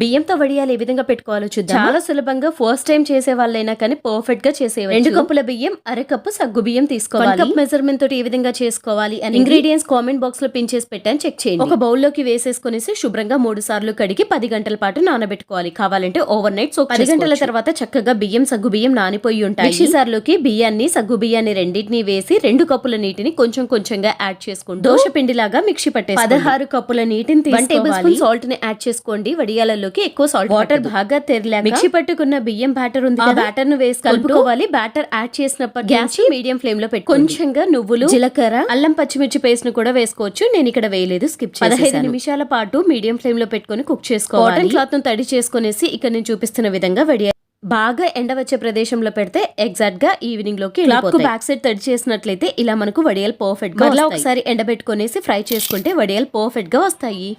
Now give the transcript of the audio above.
బియ్యంతో వడియాలు ఏ విధంగా పెట్టుకోవాలో చూద్దాం చాలా సులభంగా ఫస్ట్ టైం చేసే వాళ్ళైనా కానీ పర్ఫెక్ట్గా చేసేవారు రెండు కప్పుల బియ్యం అరకప్పు సగ్గు బియ్యం తీసుకోవాలి. కప్ మెజర్మెంట్ తోటి ఏ విధంగా చేసుకోవాలి అని ఇంగ్రీడియంట్స్ కామెంట్ బాక్స్లో పిన్ చేసి పెట్టాను చెక్ చేయండి. ఒక బౌల్లోకి వేసేసుకునేసి శుభ్రంగా మూడు సార్లు కడిగి పది గంటల పాటు నానబెట్టుకోవాలి. కావాలంటే ఓవర్ నైట్ సోక్ పది గంటల తర్వాత చక్కగా బియ్యం సగ్గు బియ్యం నానిపోయి ఉంటాయి. మిక్సీ సార్లోకి బియ్యాన్ని సగ్గు బియ్యాన్ని రెండింటిని వేసి రెండు కప్పుల నీటిని కొంచెం కొంచెంగా యాడ్ చేసుకుంటూ దోశ పిండిలాగా మిక్సీ పట్టే పదహారు కప్పుల నీటిని వన్ టేబుల్ స్పూన్ సాల్ట్ని యాడ్ చేసుకోండి. వడియాలలోకి ఎక్కువ సాల్ట్ వాటర్ బాగా తెరలేక మిక్సీ పట్టుకున్న బియ్యం బ్యాటర్ ఉంది ఆ బ్యాటర్ను వేసి కలుపుకోవాలి. బ్యాటర్ యాడ్ చేసినప్పటి గ్యాస్ మీడియం ఫ్లేమ్లో పెట్టి కొంచెంగా నువ్వులు జీలకర్ర అల్లం పచ్చిమిర్చి పేస్ట్ను కూడా వేసుకోవచ్చు. నేను ఇక్కడ వేయలేదు స్కిప్ పదహైదు నిమిషాల పాటు మీడియం ఫ్లేమ్లో పెట్టుకొని కుక్ చేసుకోవాలి. కాటన్ క్లాత్ను తడి చేసుకునేసి ఇక్కడ నేను చూపిస్తున్న విధంగా వడియాలు బాగా ఎండ వచ్చే ప్రదేశంలో పెడితే ఎగ్జాక్ట్గా ఈవినింగ్లోకి బ్యాక్ సైడ్ తడి చేసినట్లయితే ఇలా మనకు వడియాలు పర్ఫెక్ట్గా ఒకసారి ఎండబెట్టుకునేసి ఫ్రై చేసుకుంటే వడియాలు పర్ఫెక్ట్గా వస్తాయి.